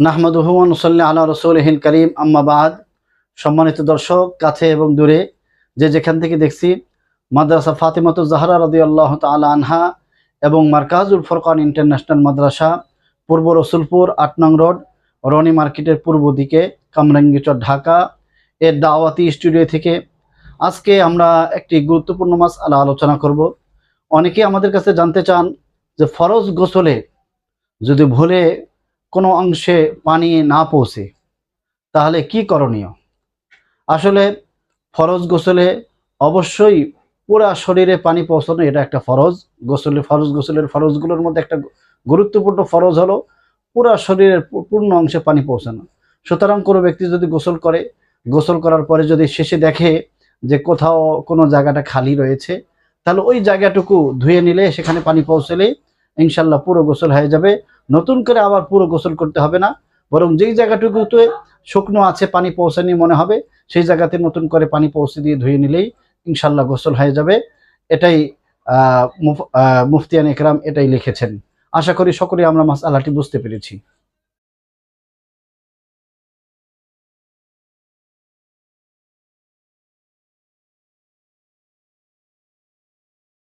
নাহমাদুহমান সাল্লাহ আল্লাহ রসুলহিন করিম। আম্মাবাদ সম্মানিত দর্শক, কাছে এবং দূরে, যে যেখান থেকে দেখছি, মাদ্রাসা ফাতিমাত জাহরা রদি আল্লাহ তালা আনহা এবং মার্কাজুল ফরকান ইন্টারন্যাশনাল মাদ্রাসা, পূর্ব রসুলপুর, আট নং রোড, রনি মার্কেটের পূর্ব দিকে, কামরাঙ্গিচর, ঢাকা। এর দাওয়াতি স্টুডিও থেকে আজকে আমরা একটি গুরুত্বপূর্ণ মাস আলা আলোচনা করব। অনেকে আমাদের কাছে জানতে চান যে ফরজ গোসলে যদি ভুলে কোনো অংশে পানি না পৌঁছে, তাহলে কি করণীয়? আসলে ফরজ গোসলে অবশ্যই পুরা শরীরে পানি পৌঁছানো এটা একটা ফরজ। গোসলে ফরজ, গোসলের ফরজগুলোর মধ্যে একটা গুরুত্বপূর্ণ ফরজ হলো পুরা শরীরের পূর্ণ অংশে পানি পৌঁছানো। সুতরাং কোনো ব্যক্তি যদি গোসল করে, গোসল করার পরে যদি শেষে দেখে যে কোথাও কোনো জায়গাটা খালি রয়েছে, তাহলে ওই জায়গাটুকু ধুয়ে নিলে সেখানে পানি পৌঁছলে ইনশাল্লাহ পুরো গোসল হয়ে যাবে। নতুন করে আবার পুরো গোসল করতে হবে না, বরং যেই জায়গাটুকুতে শুকনো আছে পানি পৌঁছানি মনে হবে, সেই জায়গাতে নতুন করে পানি পৌঁছে দিয়ে ধুয়ে নিলেই ইনশাল্লাহ গোসল হয়ে যাবে। এটাই মুফ- মুফতিয়ান একরাম এটাই লিখেছেন। আশা করি সকলে আমরা মাসালাটি বুঝতে পেরেছি।